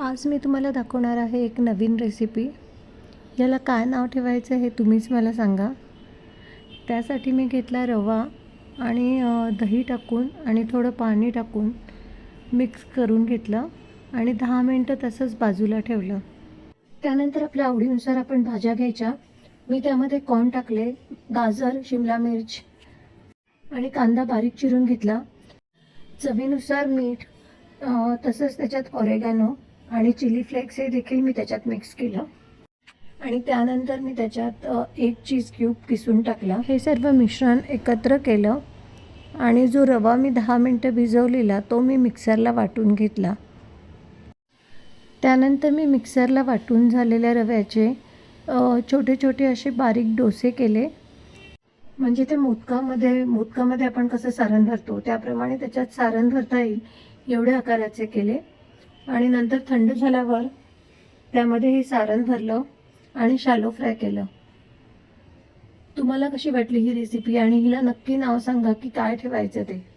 आज मी तुम्हाला दाखवणार आहे एक नवीन रेसिपी याला काय नाव ठेवायचं हे तुम्हीच मला सांगा. त्यासाठी मी घेतला रवा आणि दही टाकून आणि थोडं पाणी टाकून मिक्स करून घेतलं आणि दहा मिनटं तसंच बाजूला ठेवलं. त्यानंतर आपल्या आवडीनुसार आपण भाज्या घ्यायच्या. मी त्यामध्ये कॉर्न टाकले गाजर शिमला मिर्च आणि कांदा बारीक चिरून घेतला. चवीनुसार मीठ तसंच त्याच्यात ऑरेगॅनो आणि चिली फ्लेक्स हे देखील मी त्याच्यात मिक्स केलं. आणि त्यानंतर मी त्याच्यात एक चीज क्यूब किसून टाकला. हे सर्व मिश्रण एकत्र केलं. आणि जो रवा मी दहा मिनटं भिजवलेला तो मी मिक्सरला वाटून घेतला. त्यानंतर मी मिक्सरला वाटून झालेल्या रव्याचे छोटे छोटे असे बारीक डोसे केले. म्हणजे ते मोदकामध्ये मोदकामध्ये आपण कसं सारण भरतो त्याप्रमाणे त्याच्यात सारण भरता येईल एवढ्या आकाराचे केले. आणि नंतर थंड झाल्यावर त्यामध्ये हे सारण भरलं आणि शालो फ्राय केलं. तुम्हाला कशी वाटली ही रेसिपी आणि हिला नक्की नाव सांगा की काय ठेवायचं ते.